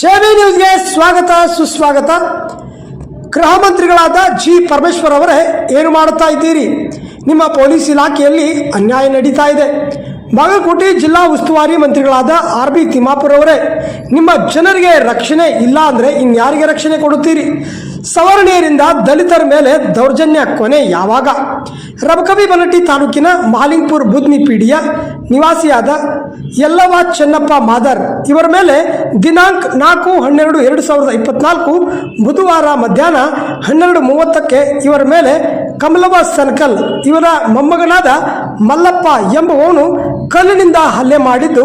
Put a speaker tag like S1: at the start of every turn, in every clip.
S1: JB ನ್ಯೂಸ್ಗೆ ಸ್ವಾಗತ, ಸುಸ್ವಾಗತ. ಗೃಹ ಮಂತ್ರಿಗಳಾದ ಜಿ ಪರಮೇಶ್ವರ್ ಅವರೇ, ಏನು ಮಾಡುತ್ತಾ ಇದ್ದೀರಿ? ನಿಮ್ಮ ಪೊಲೀಸ್ ಇಲಾಖೆಯಲ್ಲಿ ಅನ್ಯಾಯ ನಡೀತಾ ಇದೆ. ಬಾಗಲಕೋಟೆ ಜಿಲ್ಲಾ ಉಸ್ತುವಾರಿ ಮಂತ್ರಿಗಳಾದ ಆರ್ ಬಿ ತಿಮ್ಮಾಪುರ್ ಅವರೇ, ನಿಮ್ಮ ಜನರಿಗೆ ರಕ್ಷಣೆ ಇಲ್ಲ ಅಂದರೆ ಇನ್ಯಾರಿಗೆ ರಕ್ಷಣೆ ಕೊಡುತ್ತೀರಿ? ಸವರ್ಣೀಯರಿಂದ ದಲಿತರ ಮೇಲೆ ದೌರ್ಜನ್ಯ ಕೊನೆ ಯಾವಾಗ? ರಬಕವಿ ಬನಟ್ಟಿ ತಾಲೂಕಿನ ಮಾಲಿಂಗ್ಪುರ್ ಬುದ್ನಿ ಪೀಡಿಯ ನಿವಾಸಿಯಾದ ಯಲ್ಲವ ಚೆನ್ನಪ್ಪ ಮಾದರ್ ಇವರ ಮೇಲೆ ದಿನಾಂಕ ನಾಲ್ಕು, ಹನ್ನೆರಡು, ಎರಡು ಸಾವಿರದ ಇಪ್ಪತ್ನಾಲ್ಕು ಬುಧವಾರ ಮಧ್ಯಾಹ್ನ ಹನ್ನೆರಡು ಮೂವತ್ತಕ್ಕೆ ಇವರ ಮೇಲೆ ಕಮಲವ ಸನ್ಕಲ್ ಇವರ ಮೊಮ್ಮಗನಾದ ಮಲ್ಲಪ್ಪ ಎಂಬುವವನು ಕಲ್ಲಿನಿಂದ ಹಲ್ಲೆ ಮಾಡಿದ್ದು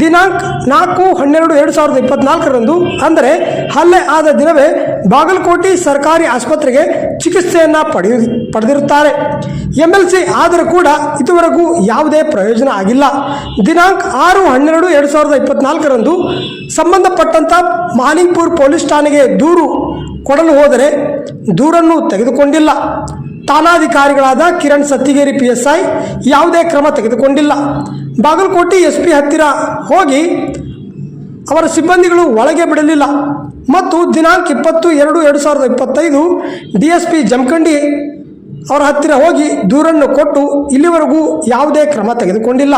S1: ದಿನಾಂಕ ನಾಲ್ಕು ಹನ್ನೆರಡು ಎರಡು ಸಾವಿರದ ಇಪ್ಪತ್ನಾಲ್ಕರಂದು. ಅಂದರೆ ಹಲ್ಲೆ ಆದ ದಿನವೇ ಬಾಗಲಕೋಟೆ ಸರ್ಕಾರಿ ಆಸ್ಪತ್ರೆಗೆ ಚಿಕಿತ್ಸೆಯನ್ನು ಪಡೆಯ ಪಡೆದಿರುತ್ತಾರೆ. ಎಂ ಎಲ್ ಸಿ ಆದರೂ ಕೂಡ ಇದುವರೆಗೂ ಯಾವುದೇ ಪ್ರಯೋಜನ ಆಗಿಲ್ಲ. ದಿನಾಂಕ ಆರು ಹನ್ನೆರಡು ಎರಡು ಸಾವಿರದ ಇಪ್ಪತ್ನಾಲ್ಕರಂದು ಸಂಬಂಧಪಟ್ಟಂಥ ಮಾಲಿಂಗ್ಪುರ್ ಪೊಲೀಸ್ ಠಾಣೆಗೆ ದೂರು ಕೊಡಲು ಹೋದರೆ ದೂರನ್ನು ತೆಗೆದುಕೊಂಡಿಲ್ಲ. ಠಾಣಾಧಿಕಾರಿಗಳಾದ Kiran Sattigeri P S I ಯಾವುದೇ ಕ್ರಮ ತೆಗೆದುಕೊಂಡಿಲ್ಲ. ಬಾಗಲಕೋಟೆ ಎಸ್ ಪಿ ಹತ್ತಿರ ಹೋಗಿ ಅವರ ಸಿಬ್ಬಂದಿಗಳು ಒಳಗೆ ಬಿಡಲಿಲ್ಲ. ಮತ್ತು ದಿನಾಂಕ ಇಪ್ಪತ್ತು ಎರಡು ಎರಡು ಸಾವಿರದ ಇಪ್ಪತ್ತೈದು ಡಿ ಎಸ್ ಪಿ ಜಮಖಂಡಿ ಅವರ ಹತ್ತಿರ ಹೋಗಿ ದೂರನ್ನು ಕೊಟ್ಟು ಇಲ್ಲಿವರೆಗೂ ಯಾವುದೇ ಕ್ರಮ ತೆಗೆದುಕೊಂಡಿಲ್ಲ.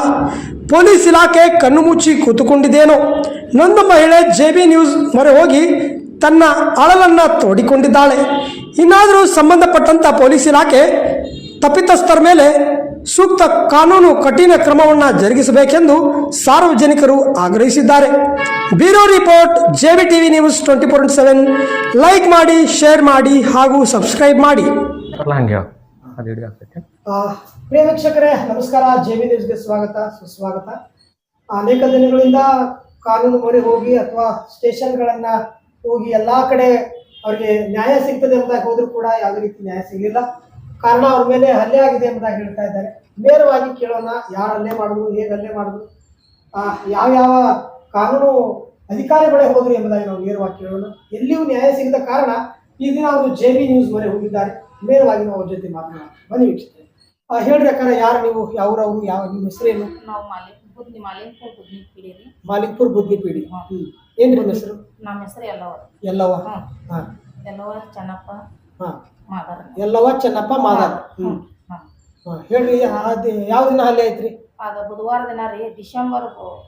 S1: ಪೊಲೀಸ್ ಇಲಾಖೆ ಕಣ್ಣು ಮುಚ್ಚಿ ಕೂತುಕೊಂಡಿದ್ದೇನೋ. ನೊಂದು ಮಹಿಳೆ ಜೆ ಬಿ ನ್ಯೂಸ್ ಮೊರೆ ಹೋಗಿ ತನ್ನ ಅಳಲನ್ನು ತೋಡಿಕೊಂಡಿದ್ದಾಳೆ. ಇನ್ನಾದರೂ ಸಂಬಂಧಪಟ್ಟಂಥ ಪೊಲೀಸ್ ಇಲಾಖೆ ತಪ್ಪಿತಸ್ಥರ ಮೇಲೆ ಸೂಕ್ತ ಕಾನೂನು ಕಠಿಣ ಕ್ರಮವನ್ನು ಜರುಗಿಸಬೇಕೆಂದು ಸಾರ್ವಜನಿಕರು ಆಗ್ರಹಿಸಿದ್ದಾರೆ. Bureau report J B T V news twenty four into seven. Like ಮಾಡಿ ಶೇರ್ ಮಾಡಿ ಹಾಗೂ ಸಬ್ಸ್ಕ್ರೈಬ್ ಮಾಡಿ. ಪ್ರಿಯ ವೀಕ್ಷಕರೇ ನಮಸ್ಕಾರ. ಜೆಬಿ ನ್ಯೂಸ್ಗೆ ಸ್ವಾಗತ ಸುಸ್ವಾಗತ. ಅನೇಕ ದಿನಗಳಿಂದ ಕಾನೂನು ಮೊರೆ ಹೋಗಿ ಅಥವಾ ಸ್ಟೇಷನ್ಗಳನ್ನು ಹೋಗಿ ಎಲ್ಲಾ ಕಡೆ ಅವರಿಗೆ ನ್ಯಾಯ ಸಿಗ್ತದೆ ಅಂತ ಹೋದ್ರು ಕೂಡ ಯಾವುದೇ ರೀತಿ ನ್ಯಾಯ ಸಿಗಲಿಲ್ಲ. ಕಾರಣ ಅವ್ರ ಮೇಲೆ ಹಲ್ಲೆ ಆಗಿದೆ ಅಂತ ಹೇಳ್ತಾ ಇದ್ದಾರೆ. ನೇರವಾಗಿ ಕೇಳೋಣ, ಯಾರು ಹಲ್ಲೆ ಮಾಡಿದ್ರು ಹೇಗೆ ಹಲ್ಲೆ ಮಾಡಿದ್ರು ಯಾವ ಯಾವ ಕಾನೂನು ಅಧಿಕಾರಿಗಳೇ ಹೋದ್ರು ಎಂಬುದಾಗಿ ನಾವು ನೇರವಾಗಿ ಕೇಳೋಣ. ಎಲ್ಲಿಯೂ ನ್ಯಾಯ ಸಿಗದ ಕಾರಣ ಈ ದಿನ ಅವರು ಜೆ ಬಿ ನ್ಯೂಸ್ ಮೊರೆ ಹೋಗಿದ್ದಾರೆ. ನೇರವಾಗಿ ನಾವು ಅವ್ರ ಜೊತೆ ಮಾತನಾಡೋಣ. ಬನ್ನಿ ವೀಕ್ಷಕರೇ. ಹೇಳ್ರಿ ಅಕ್ಕ ಯಾರು ನೀವು ಯಾವ್ರವ್ರು ಯಾವ, ನಿಮ್ಮ ಹೆಸರೇನು?
S2: ನಾವು ಮಾಲಿ ಬುದ್ಧಿ ಮಾಲಿನ್ಪುರ್ ಬುದ್ಧಿ ಪಿಡೀರಿ
S1: ಮಾಲಿಕ್ಪುರ್ ಬುದ್ಧಿಪೀಡಿ ಹ್ಮ್. ಏನ್ ನಿಮ್ಮ ಹೆಸರು?
S2: ನಮ್ಮ ಹೆಸರು ಎಲ್ಲವ
S1: ಎಲ್ಲವ ಹಾ.
S2: ಎಲ್ಲವ ಚೆನ್ನಪ್ಪ
S1: ಹಾ.
S2: ಮಾದಾರ.
S1: ಎಲ್ಲವ ಚೆನ್ನಪ್ಪ ಮಾದಾರ. ಹ್ಮ್.
S2: ಹಾಂ.
S1: ಹಾ, ಹೇಳ್ರಿ ಅದೇ ಯಾವ ದಿನ ಹಲ್ಲೆ ಐತ್ರಿ?
S2: ಆಗ ಬುಧವಾರ ದಿನ ರೀ ಡಿಸೆಂಬರ್ ಬು-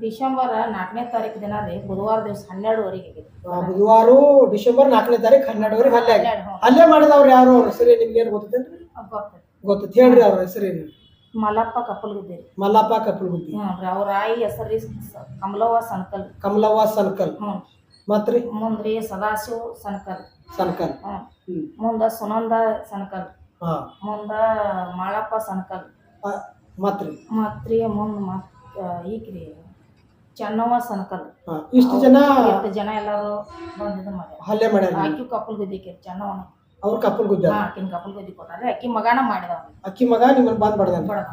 S2: ಡಿಸೆಂಬರ್ ನಾಲ್ಕನೇ ತಾರೀಕು ದಿನ ರೀ ಬುಧವಾರ ದಿವಸ ಹನ್ನೆರಡುವರೆಗೆ ಆಗೈತಿ.
S1: ಆ, ಬುಧವಾರ ಡಿಸೆಂಬರ್ ನಾಲ್ಕನೇ ತಾರೀಕು ಹನ್ನೆರಡುವರೆಗೆ ಹಲ್ಲೆ ಆಗಿದೆ
S2: ಹನ್ನೆರಡು
S1: ಹಲ್ಲೆ ಮಾಡಿದವ್ರು ಯಾರು ಅವ್ರ ಹೆಸರು ನಿಮ್ಗೆ ಏನು ಗೊತ್ತೇನ್ರಿ
S2: ಗೊತ್ತ ಗೊತ್ತೈತಿ.
S1: ಗೊತ್ತೈತಿ. ಹೇಳ್ರಿ ಅವ್ರ ಹೆಸರೇನು
S2: ಮಲ್ಲಪ್ಪ ಕಪ್ಪಲ್ಗುದ್ದೆ ರೀ.
S1: ಮಲ್ಲಪ್ಪ ಕಪ್ಪಲಗುದ್ದಿ
S2: ಹ್ಞೂ ರೀ ಅವ್ರ ಆಯಿ ಹೆಸರು ರೀ ಸ- ಕಮಲವ್ವ ಸನ್ಕಲ್.
S1: ಕಮಲವ್ವ ಸನಕಲ್.
S2: ಹ್ಞೂ
S1: ಮತ್ರಿ
S2: ಮುಂದ್ರಿ ಸದಾಶಿವ ಸನಕಲ್.
S1: ಸನಕಲ್.
S2: ಹ್ಞೂ
S1: ಹ್ಮ್.
S2: ಮುಂದೆ ಸುನಂದ ಸನಕಲ್.
S1: ಹಾ.
S2: ಮುಂದೆ ಮಾಳಪ್ಪ ಸನ್ಕಲ್.
S1: ಆ, ಮತ್ರಿ
S2: ಮತ್ರಿ ಮುಂದ್ ಮತ್ ಈಗ್ರಿ ಚೆನ್ನವ್ವ ಸನಕಲ್.
S1: ಹಾ ಇಷ್ಟು ಜನ
S2: ಎಷ್ಟು ಜನ ಎಲ್ಲಾರು ಬಂದಿದ್ದು ಮಾಡ್ಯಾರ
S1: ಹಲ್ಲೆ ಮಾಡ್ಯಾರ
S2: ಆಕಿ ಕಪ್ಪಲ್ ಗುದ್ದಿಕೆ ಚೆನ್ನವನ
S1: ಅವ್ರ ಕಪ್ಪಲ್ ಗುದ್ದ
S2: ಆಕಿನ ಕಪ್ಪಲ್ ಗುದ್ದಿ ಕೊಟ್ಟಾರೆ. ಅಕ್ಕಿ ಮಗಾನ ಮಾಡಿದವ
S1: ಅಕ್ಕಿ ಮಗ ನಿಮ್ಮನ್ನ ಬಂದ್ ಬಡ್ದಾನ.
S2: ಬಡದ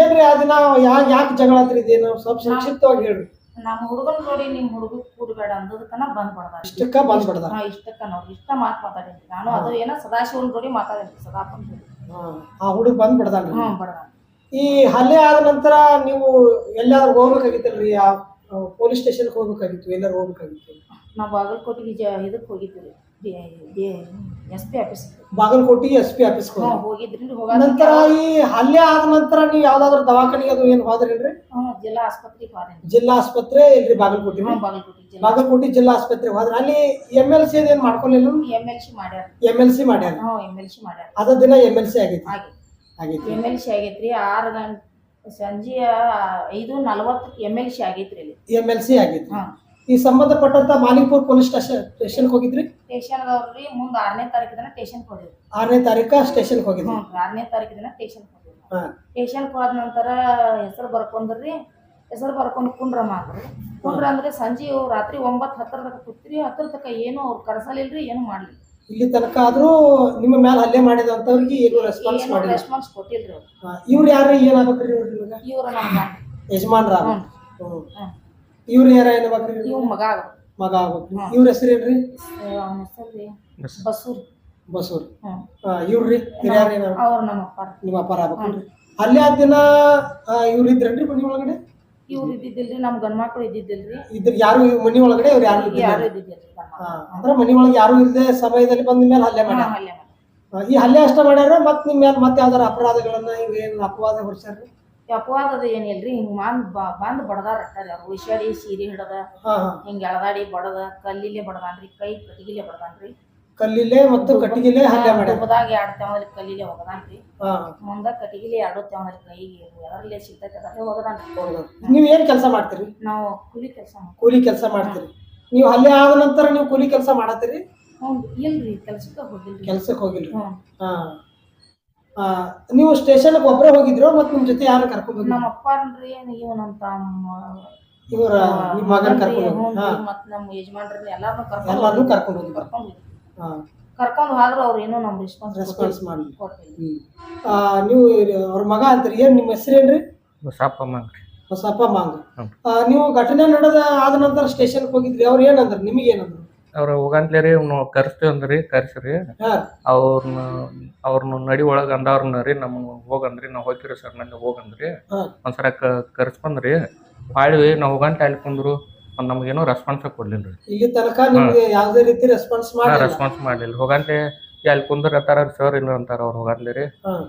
S1: ಏನ್ರಿ ಅದನ್ನ ಯಾಕೆ ಯಾ ಯಾಕೆ ಜಗಳ ಆತ್ರಿ ಇದೇನು ಸ್ವಲ್ಪ ಸಂಕ್ಷಿಪ್ತವಾಗಿ ಹೇಳ್ರಿ.
S2: ನಮ್ಮ ಹುಡುಗನ್ ನೋಡಿ ನಿಮ್ ಹುಡುಗ ಕೂಡಬೇಡ ಅಂದದಕ್ಕನ ಬಂದ್ ಬಡದ
S1: ಇಷ್ಟಕ್ಕ ಬಂದ್ ಬಡದ
S2: ಹಾ ಇಷ್ಟಕ್ಕ ನೋಡ್ರಿ ಇಷ್ಟ ಮಾತ್ ಮಾತಾಡಿದ್ರಿ ನಾನು ಅದು ಏನೋ ಸದಾಶಿವನ್ ನೋಡಿ ಮಾತಾಡಿದ್ರಿ ಸದಾಪನ್ ಜೋಡಿ.
S1: ಆ ಹುಡುಗ ಬಂದ್
S2: ಬಡದ
S1: ಈ ಹಲ್ಲೆ ಆದ ನಂತರ ನೀವು ಎಲ್ಲಾದ್ರೂ ಹೋಗ್ಬೇಕಾಗಿತ್ತಲ್ರಿ? ಆ ಪೊಲೀಸ್ ಸ್ಟೇಷನ್ಗೆ ಹೋಗ್ಬೇಕಾಗಿತ್ತು ಎಲ್ಲಾರು ಹೋಗ್ಬೇಕಾಗಿತ್ತು?
S2: ನಾವು ಬಾಗಲಕೋಟೆ ಇದಕ್ಕೆ ಇದಕ್ ಹೋಗಿದ್ವಿ. S P office.
S1: Bagalkot S P office
S2: ಹೋಗಿದ್ರಿ ಹೋಗಾದ
S1: ನಂತರ ಈ ಹಲ್ಲೆ ಆದ ನಂತರ ನೀವು ಯಾವ್ದಾದ್ರು ದವಾಖಾನೆಗೆ ಅದು ಏನು ಹೋದ್ರಿ
S2: ಹ್ಮ್ ಜಿಲ್ಲಾ ಆಸ್ಪತ್ರೆಗೆ
S1: ಜಿಲ್ಲಾ ಆಸ್ಪತ್ರೆ ಇಲ್ರಿ ಬಾಗಲಕೋಟೆ
S2: ಬಾಗಲ್ಕೋಟೆ
S1: ಬಾಗಲಕೋಟೆ ಜಿಲ್ಲಾ ಆಸ್ಪತ್ರೆಗೆ ಹೋದ್ರೆ. ಅಲ್ಲಿ ಎಂ ಎಲ್ ಸಿ ಏನ್ ಮಾಡ್ಕೊಳ್ಳಿಲ್ಲ
S2: ಎಂ ಎಲ್ ಸಿ ಮಾಡ್ಯಾರ.
S1: ಎಂ ಎಲ್ ಸಿ ಮಾಡ್ಯಾರ.
S2: ಎಂ ಎಲ್ ಸಿ ಮಾಡ್ಯಾರ.
S1: ಅದ ದಿನ ಎಂ ಎಲ್ ಸಿ ಆಗೈತಿ
S2: ಹಾಗೆ
S1: ಆಗೈತಿ
S2: ಎಂ ಎಲ್ ಸಿ ಆಗೈತ್ರಿ. ಆರು ಗಂಟೆ ಸಂಜೆ ಐದು ನಲವತ್ತು ಎಂ ಎಲ್ ಸಿ ಆಗೈತ್ರಿ
S1: ಎಂ ಎಲ್ ಸಿ ಆಗೈತಿ
S2: ಹಾಂ.
S1: ಈ ಸಂಬಂಧಪಟ್ಟಂತ ಮಾಲಿಂಗ್ಪುರ್ ಪೊಲೀಸ್ ಸ್ಟೇಷನ್ ಸ್ಟೇಷನ್ ಹೋಗಿದ್ರಿ?
S2: ಸ್ಟೇಷನ್ದವ್ರಿ ಮುಂದೆ ಆರನೇ ತಾರೀಕು ದಿನ ಸ್ಟೇಷನ್ ಹೋದಿವಿ
S1: ಆರನೇ ತಾರೀಕ ಸ್ಟೇಷನ್ ಹೋಗಿದ್ರಿ?
S2: ಆರನೇ ತಾರೀಕು ದಿನ ಸ್ಟೇಷನ್
S1: ಹೋಗಿದ್ರಿ
S2: ಸ್ಟೇಷನ್ ಹೋದ ನಂತರ ಹೆಸರು ಬರ್ಕೊಂಡ್ರಿ ಹೆಸರು ಬರ್ಕೊಂಡು ಕುಂಡ್ರ ಮಾಡ್ರಿ. ಕುಂಡ್ರ ಅಂದ್ರೆ ಸಂಜೆ ರಾತ್ರಿ ಒಂಬತ್ತು ಹತ್ತರದಾಗ ಕೂತ್ರಿ ಹತ್ತರ ತನಕ ಏನು ಅವ್ರು ಕರ್ಸಲಿಲ್ರಿ ಏನು ಮಾಡ್ಲಿ
S1: ಇಲ್ಲಿ ತನಕ ಆದ್ರೂ ನಿಮ್ಮ ಮೇಲೆ ಹಲ್ಲೆ ಮಾಡಿದಂತವ್ರಿಗೆ ಏನು ರೆಸ್ಪಾನ್ಸ್
S2: ಮಾಡಿ
S1: ಮಾಡಿಲ್ಲ.
S2: ರೆಸ್ಪಾನ್ಸ್ ಕೊಟ್ಟಿಲ್ರಿ ಅವ್ರು.
S1: ಇವ್ರು ಯಾರು ಏನಾಗ್ಬೇಕ್ರಿ ಇವ್ರು
S2: ನಮ್ಮ
S1: ಯಜಮಾನ್ರ?
S2: ಹ್ಞೂ
S1: ಇವ್ರು ಯಾರ ಏನಾಗ್ಬೇಕ್ರಿ
S2: ಇವ್ ಮಗ ಆಗ್ಬೇಕು.
S1: ಮಗ ಆಗ್ಬೇಕು. ಇವ್ರ ಹೆಸರೇನ್ರಿ
S2: ಅವನ ಹೆಸರು ಏನ್ರಿ ಬಸೂರ್.
S1: ಬಸೂರ್.
S2: ಹ್ಞೂ
S1: ಹಾ ಇವ್ರಿ ಹಿರಿಯರ್
S2: ಅವ್ರು ನಮ್ಮ ಅಪ್ಪ
S1: ನಿಮ್ಮ ಅಪ್ಪಾರ ಆಗ್ಬೇಕು. ಅಲ್ಲೇ ಆ ದಿನ ಇವ್ರು ಇದ್ರೇನ್ರಿ ಮನೆ ಒಳಗಡೆ?
S2: ಇವ್ರು ಇದ್ದಿದ್ದಿಲ್ರಿ ನಮ್ ಗಂಡ್ಮಕ್ಳು ಇದ್ದಿದ್ದಿಲ್ರಿ.
S1: ಇದ್ರ ಯಾರು ಮನಿ ಒಳಗಡೆ ಇವ್ರು ಯಾರು ಇದ್ದಿಲ್ಲ?
S2: ಯಾರು ಇದ್ದಿದ್ದಿಲ್ರಿ ಗಂಡ್ಮಕ್ಳು.
S1: ಹಾ, ಅಂದ್ರೆ ಮನಿ ಒಳಗೆ ಯಾರು ಇಲ್ಲದೆ ಸಮಯದಲ್ಲಿ ಬಂದ ಮೇಲೆ ಹಲ್ಲೆ ಮಾಡ್ಯಾರ? ಆ, ಈ ಹಲ್ಲೆ ಅಷ್ಟ ಮಾಡ್ಯಾರ ಮತ್ ನಿಮ್ ಮೇಲೆ ಮತ್ತೆ ಯಾವ್ದಾರ ಅಪರಾಧಗಳನ್ನ ಹಿಂಗ ಏನ್ ಅಪವಾದ ಹೊಡ್ಸ್ಯಾರ
S2: ಅಪವಾದ ಅದು ಏನಿಲ್ರಿ ಹಿಂಗ್ ಬಂದ್ ಬ- ಬಂದ್ ಬಡದಾರ ಅವ್ರು ಸೀರೆ ಹಿಡದ ಹಿಂಗ್ ಎಳದಾಡಿ ಬಡದ ಕಲ್ಲಿಲೆ ಬಡದಾನ್ರಿ ಕೈ ಕಟ್ಟಿಗಿಲೆ ಬಡದಾನ್ರಿ.
S1: ಕಲ್ಲಿಲೆ ಮತ್ತು ಕಟಗಿಲೆ ಹಲ್ಲೆ
S2: ಎರಡ್ ತೆವದಲ್ಲಿ ಕಲ್ಲಿಲೆ ಹೋಗದಾನ್ರಿ. ಮುಂದ ಕಟ್ಟಿಗಿಲೆ ಎರಡು ತೆವದಲ್ಲಿ ಕೈಗೆ ಎದರಲ್ಲೇ ಸಿಗ್ತೈತೆ ಅದರಲ್ಲೇ ಹೋಗದಾನ್ರಿ.
S1: ನೀವ್ ಏನ್ ಕೆಲಸ ಮಾಡ್ತೀರಿ?
S2: ನಾವು ಕೂಲಿ ಕೆಲಸ
S1: ಕೂಲಿ ಕೆಲಸ ಮಾಡ್ತೀರಿ. ನೀವು ಹಲ್ಲೆ ಆದ ನಂತರ ನೀವು ಕೂಲಿ ಕೆಲಸ ಮಾಡತ್ತೀರಿ?
S2: ಹ್ಞೂ ಇಲ್ರಿ ಕೆಲ್ಸಕ್ಕೆ ಹೋಗಿಲ್ರಿ.
S1: ಕೆಲ್ಸಕ್ಕೆ ಹೋಗಿಲ್ರಿ.
S2: ಹ್ಞೂ
S1: ಹಾ. ನೀವು ಸ್ಟೇಷನ್ ಒಬ್ಬರೇ ಹೋಗಿದ್ರು ಮತ್ತೆ ನಿಮ್ ಜೊತೆ ಯಾರು ಕರ್ಕೊಂಡು
S2: ನಮ್ಮ ಅಪ್ಪನ್ರಿ ಇವ್ ನಮ್ಮ ತಮ್ಮ
S1: ಇವರ ನಿಮ್ಮ ಮಗನ ಕರ್ಕೊಂಡು ಹೋಗಿ ಹಾ.
S2: ಮತ್ ನಮ್ಮ ಯಜಮಾನ್ರಿ ಎಲ್ಲಾರ್ನು ಕರ್ಕೊಂಡು
S1: ಎಲ್ಲರನ್ನೂ ಕರ್ಕೊಂಡು ಹೋಗಿ
S2: ಕರ್ಕೊಂಡು.
S1: ಹಾ.
S2: ಕರ್ಕೊಂಡು ಹೋದ್ರ ಅವ್ರು ಏನೋ ನಮ್ಮ ರೆಸ್ಪಾನ್ಸ್
S1: ರೆಸ್ಪಾನ್ಸ್ ಮಾಡಿ
S2: ಕೊಟ್ಟಿಲ್ಲ.
S1: ಆ, ನೀವು ಅವ್ರ ಮಗ ಅಂತೀರಿ ಏನು ನಿಮ್ಮ ಹೆಸರೇನ್ರಿ
S3: ಸಾಪ ಮಂಗ್ರಿ.
S1: ಹೊಸಪ್ಪ ಮಾಂಗ
S3: ಹ್ಮ್.
S1: ಆ, ನೀವು ಘಟನೆ ನಡೆದ ಆದ ನಂತರ ಸ್ಟೇಷನ್ಗೆ ಹೋಗಿದ್ರಿ ಅವ್ರು ಏನಂದ್ರು ನಿಮಗೆ ಏನಂದ್ರು?
S3: ಅವ್ರ ಹೋಗಂತ್ಲೇ ರೀ ಇವ್ನು ಕರ್ಸ್ತೀವಿ ಅಂದ್ರಿ ಕರ್ಸ್ರಿ ಅವ್ರನ್ನ ಅವ್ರನ್ನ ನಡಿ ಒಳಗೆ ಅಂದವ್ರನ್ನ ರೀ ನಮ್ಗೆ ಹೋಗಂದ್ರಿ ನಾವು ಹೋಗ್ತೀರಿ ಸರ್ ನಂಗೆ ಹೋಗಂದ್ರಿ
S1: ಹಾ.
S3: ಒಂದ್ಸರ ಕ ಕರ್ಸ್ಕೊಂಡ್ರಿ ಬಾಳ್ವಿ ನಾವು ಹೋಗಂತ ಅಲ್ಲಿ ಕುಂದ್ರು ಒಂದ್ ನಮ್ಗೇನೋ ರೆಸ್ಪಾನ್ಸ್ ಕೊಡ್ಲಿಲ್ಲ ರೀ.
S1: ಇಲ್ಲಿ ತನಕ ನಿಮ್ಗೆ ಯಾವ್ದೇ ರೀತಿ ರೆಸ್ಪಾನ್ಸ್ ಮಾಡಿ
S3: ರೆಸ್ಪಾನ್ಸ್ ಮಾಡ್ಲಿಲ್ಲ. ಹೋಗಂತೆ ಅಲ್ಲಿ ಕುಂದ್ರ ಅಂತಾರ ಸರ್ ಇಲ್ಲ ಅಂತಾರ ಅವ್ರು ಹೋಗಂದ್ರಿ ರೀ.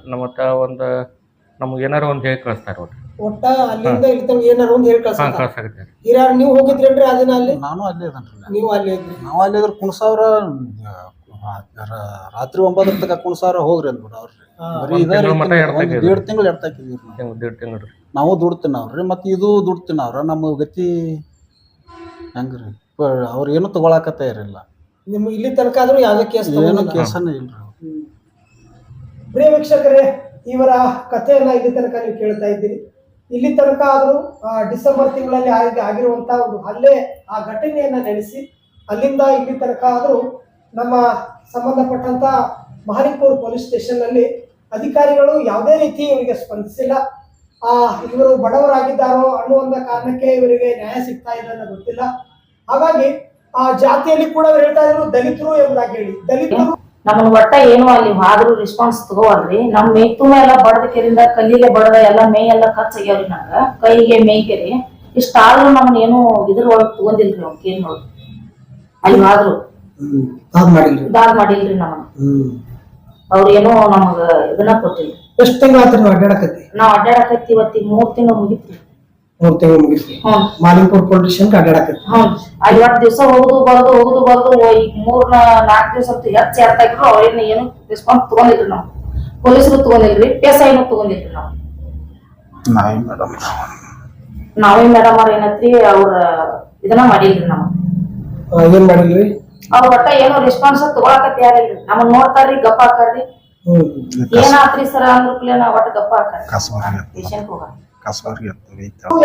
S3: ನಮ್ಮ ಮತ್ತ ಒಂದ್ ನಮ್ಗೆ ಏನಾರ ಒಂದು ಹೇಳಿ ಕಳಿಸ್ತಾರೆ
S1: ಒಟ್ಟ ಅಲ್ಲಿಂದ ಇಲ್ಲಿ ತನಕ ಏನಾರ ಒಂದ್ ಹೇಳಿ
S3: ಹಾ
S1: ನೀವು ಹೋಗಿದ್ರೇನ್ರಿ ಆ ದಿನ ಅಲ್ಲಿ?
S4: ನಾನು ಅಲ್ಲೇ ಇದ್ದೆ
S1: ನೀವು ಅಲ್ಲಿ ಇದ್ರಿ.
S4: ನಾವು ಅಲ್ಲೇ ಇದ್ರ ಕುಣಸಾವರ ರಾತ್ರಿ ಒಂಬತ್ತರ ತನಕ ಕುಣಸಾವ್ರ ಹೋಗ್ರಿ ಅಂದ್ಬಿಡು ಅವ್ರಿ
S1: ಹಾ.
S4: ಬರೀ
S3: ಒಂದ್
S4: ಇದೇ
S3: ತಿಂಗ್ಳು
S4: ರೀತಿ ಒಂದ್
S3: ಹಾಕಿದ್ರು.
S4: ದೇಡ್ ತಿಂಗಳು ಎಡ್ತಾಕಿದ್ವಿ ನಾವು.
S3: ದೇಡ್ ತಿಂಗಳು ರೀ
S4: ನಾವು ದುಡ್ಡು ತಿನ್ನವ್ರಿ ಮತ್ತೆ ಇದು ದುಡ್ಡು ತಿನ್ನವ್ರ. ನಮ್ಮ ಗತಿ ಹೆಂಗ್ರಿ? ಅವ್ರ ಏನು ತಗೊಳಕತ್ತ ಇರಲಿಲ್ಲ.
S1: ನಿಮ್ ಇಲ್ಲಿ ತನಕ ಆದ್ರೂ ಯಾವ್ದೇ ಕೇಸ್
S4: ಏನು ಕೇಸನ್ನ ಇಲ್ರಿ
S1: ಪ್ರಿಯ ವೀಕ್ಷಕರೇ ಇವರ ಕಥೆಯನ್ನ ಇಲ್ಲಿ ತನಕ ನೀವು ಕೇಳ್ತಾ ಇದ್ದೀರಿ. ಇಲ್ಲಿ ತನಕ ಆದರೂ ಡಿಸೆಂಬರ್ ತಿಂಗಳಲ್ಲಿ ಆಗಿ ಆಗಿರುವಂತಹ ಒಂದು ಹಲ್ಲೆ, ಆ ಘಟನೆಯನ್ನ ನಡೆಸಿ, ಅಲ್ಲಿಂದ ಇಲ್ಲಿ ತನಕ ಆದರೂ ನಮ್ಮ ಸಂಬಂಧಪಟ್ಟಂತ ಮಹಾರಿಪುರ್ ಪೊಲೀಸ್ ಸ್ಟೇಷನ್ನಲ್ಲಿ ಅಧಿಕಾರಿಗಳು ಯಾವುದೇ ರೀತಿ ಇವರಿಗೆ ಸ್ಪಂದಿಸಿಲ್ಲ. ಆ, ಇವರು ಬಡವರಾಗಿದ್ದಾರೋ ಅನ್ನುವಂತ ಕಾರಣಕ್ಕೆ ಇವರಿಗೆ ನ್ಯಾಯ ಸಿಗ್ತಾ ಇಲ್ಲ ಗೊತ್ತಿಲ್ಲ. ಹಾಗಾಗಿ, ಆ ಜಾತಿಯಲ್ಲಿ ಕೂಡ ಹೇಳ್ತಾ ಇದ್ರು ದಲಿತರು ಎಂಬುದಾಗಿ ಹೇಳಿ. ದಲಿತರು
S2: ನಮ್ಮನ್ ಒಟ್ಟ ಏನು ಅಲ್ಲಿ ಆದ್ರೂ ರೆಸ್ಪಾನ್ಸ್ ತಗೋವಲ್ರಿ. ನಮ್ ಮೇಯ್ ತುಂಬಾ ಎಲ್ಲ ಬಡದ ಕೆರಿಂದ ಕಲ್ಲಿಗೆ ಬಡದ ಎಲ್ಲ ಮೇ ಎಲ್ಲ ಖರ್ಚಾಗ್ಯಾವ್ರಿ ನಂಗ. ಕೈಗೆ ಮೇಯ್ ಕೆರಿ ಇಷ್ಟ ಆದ್ರೂ ನಮ್ಮನ್ ಏನು ಇದ್ರ ಒಳಗ್ ತಗೊಂಡಿಲ್ರಿ ಅವ್ನ ಕೇರ್ ನೋಡ್ರಿ ಅಲ್ಲಿ ಆದ್ರೂ.
S1: ದಾಗ್ ಮಾಡಿಲ್ರಿ.
S2: ನಮ್ಮನ್ನ ಅವ್ರ ಏನೋ ನಮಗ ಇದನ್ನ ಕೊಟ್ಟಿಲ್ಲ
S1: ಎಷ್ಟು ತಿಂಗಳ ಆತ್ರಿ ನೀವು ಅಡ್ಡಾಡಕತ್ತಿ
S2: ನಾವ್ ಅಡ್ಡಾಡಕತ್ತಿ ಇವತ್ತಿಗೆ ಮೂರ್ ತಿಂಗಳು ಮುಗಿತ್ರಿ.
S1: ಮೂರ್ ತಿಂಗಳು ಮುಗಿಸಿ ಮಾಲಿಂಪುರ್ ಪೊಲೀಸ್ ಸ್ಟೇಷನ್ ಅಡ್ಡಾಡಕತ್ತಿ
S2: ಅಲ್ಲಿ ಒಟ್ಟು ದಿವಸ ಹೋಗುದು ಬರೋದು ಹೋಗುದು ಬರೋದು ಈಗ ಮೂರ್ ನಾಲ್ಕು ದಿವಸ ಹೆಚ್ಚು ಎರ್ತಾಗಿದ್ರು ಅವ್ರೇನು ಏನು ರೆಸ್ಪಾನ್ಸ್ ತಗೊಂಡಿಲ್ರಿ ನಾವು. ಪೊಲೀಸರು ತಗೊಂಡಿಲ್ರಿ ಪಿ ಎಸ್ ಐನು ತಗೊಂಡಿಲ್ರಿ ನಾವು.
S4: ನಾಯಿ ಮೇಡಮ್.
S2: ನಾವೇ ಮೇಡಮ್ ಅವ್ರ ಏನತ್ರಿ ಅವ್ರ ಇದನ್ನ ಮಾಡಿಲ್ರಿ ನಾವು.
S1: ಆ, ಏನ್ ಮಾಡಿಲ್ರಿ?
S2: ಅವ್ರ ಒಟ್ಟ ಏನೋ ರೆಸ್ಪಾನ್ಸ್ ತಗೊಳಕ ಯಾರಿಲ್ರಿ. ನಮ್ಮನ್ನ ನೋಡ್ತಾರ್ರಿ ಗಪ್ಪ ಹಾಕಾರ್ರಿ
S1: ಹ್ಮ್.
S2: ಏನಾತ್ರಿ ಸರ್ ಅಂದ್ರ ಕೂಡಲೇ ನಾವ್ ಒಟ್ಟ ಗಪ್ಪ ಹಾಕಾರ್ರಿ
S4: ಕಸಬಾರಿ
S2: ಪೇಷಂಟ್ ಹೋಗ
S4: ಕಸಬಾರಿ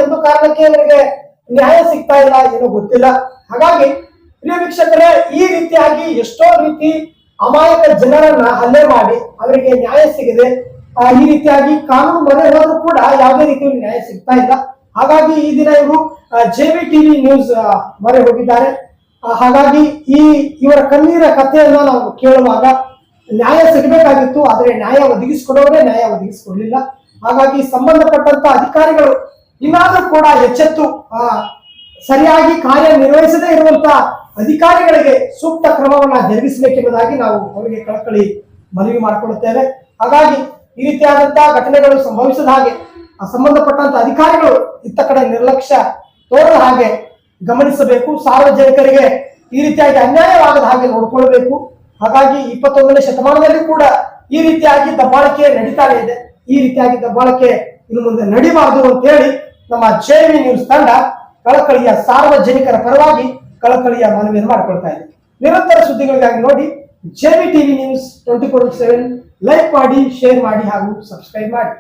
S1: ಎಂಬ ಕಾರಣಕ್ಕೆ ಇವರಿಗೆ ನ್ಯಾಯ ಸಿಗ್ತಾ ಇಲ್ಲ, ಏನು ಗೊತ್ತಿಲ್ಲ. ಹಾಗಾಗಿ ಪ್ರಿಯ ವೀಕ್ಷಕರೇ, ಈ ರೀತಿಯಾಗಿ ಎಷ್ಟೋ ರೀತಿ ಅಮಾಯಕ ಜನರನ್ನ ಹಲ್ಲೆ ಮಾಡಿ ಅವರಿಗೆ ನ್ಯಾಯ ಸಿಗದೆ ಈ ರೀತಿಯಾಗಿ ಕಾನೂನು ಮೊರೆ ಹೋದ್ರೂ ಕೂಡ ಯಾವುದೇ ರೀತಿ ನ್ಯಾಯ ಸಿಗ್ತಾ ಇಲ್ಲ. ಹಾಗಾಗಿ ಈ ದಿನ ಇವರು ಜೆ ವಿ ಟಿವಿ ನ್ಯೂಸ್ ಮೊರೆ ಹೋಗಿದ್ದಾರೆ. ಹಾಗಾಗಿ ಈ ಇವರ ಕಣ್ಣೀರ ಕಥೆಯನ್ನ ನಾವು ಕೇಳುವಾಗ ನ್ಯಾಯ ಸಿಗಬೇಕಾಗಿತ್ತು, ಆದರೆ ನ್ಯಾಯ ಒದಗಿಸಿಕೊಡೋರೇ ನ್ಯಾಯ ಒದಗಿಸಿಕೊಡ್ಲಿಲ್ಲ. ಹಾಗಾಗಿ ಸಂಬಂಧಪಟ್ಟಂತ ಅಧಿಕಾರಿಗಳು ಇನ್ನಾದ್ರೂ ಕೂಡ ಎಚ್ಚೆತ್ತು ಸರಿಯಾಗಿ ಕಾರ್ಯನಿರ್ವಹಿಸದೇ ಇರುವಂತ ಅಧಿಕಾರಿಗಳಿಗೆ ಸೂಕ್ತ ಕ್ರಮವನ್ನ ಜರುಗಿಸಬೇಕೆಂಬುದಾಗಿ ನಾವು ಅವರಿಗೆ ಕಳಕಳಿ ಮನವಿ ಮಾಡಿಕೊಳ್ಳುತ್ತೇವೆ. ಹಾಗಾಗಿ ಈ ರೀತಿಯಾದಂತಹ ಘಟನೆಗಳು ಸಂಭವಿಸದ ಹಾಗೆ ಆ ಸಂಬಂಧಪಟ್ಟಂತ ಅಧಿಕಾರಿಗಳು ಇತ್ತ ಕಡೆ ನಿರ್ಲಕ್ಷ್ಯ ತೋರದ ಹಾಗೆ ಗಮನಿಸಬೇಕು. ಸಾರ್ವಜನಿಕರಿಗೆ ಈ ರೀತಿಯಾಗಿ ಅನ್ಯಾಯವಾಗದ ಹಾಗೆ ನೋಡಿಕೊಳ್ಳಬೇಕು ಹಾಗಾಗಿ ಇಪ್ಪತ್ತೊಂದನೇ ಶತಮಾನದಲ್ಲಿ ಕೂಡ ಈ ರೀತಿಯಾಗಿ ದಬ್ಬಾಳಿಕೆ ನಡೀತಾನೆ ಇದೆ. ಈ ರೀತಿಯಾಗಿ ಬಳಕೆ ಇನ್ನು ಮುಂದೆ ನಡಿಬಾರದು ಅಂತ ಹೇಳಿ ನಮ್ಮ ಜೆವಿ ನ್ಯೂಸ್ ತಂಡ ಕಳಕಳಿಯ ಸಾರ್ವಜನಿಕರ ಪರವಾಗಿ ಕಳಕಳಿಯ ಮನವಿಯನ್ನು ಮಾಡಿಕೊಳ್ತಾ ಇದೆ. ನಿರಂತರ ಸುದ್ದಿಗಳಿಗಾಗಿ ನೋಡಿ JV TV news twenty four seven like ಮಾಡಿ ಶೇರ್ ಮಾಡಿ ಹಾಗೂ ಸಬ್ಸ್ಕ್ರೈಬ್ ಮಾಡಿ.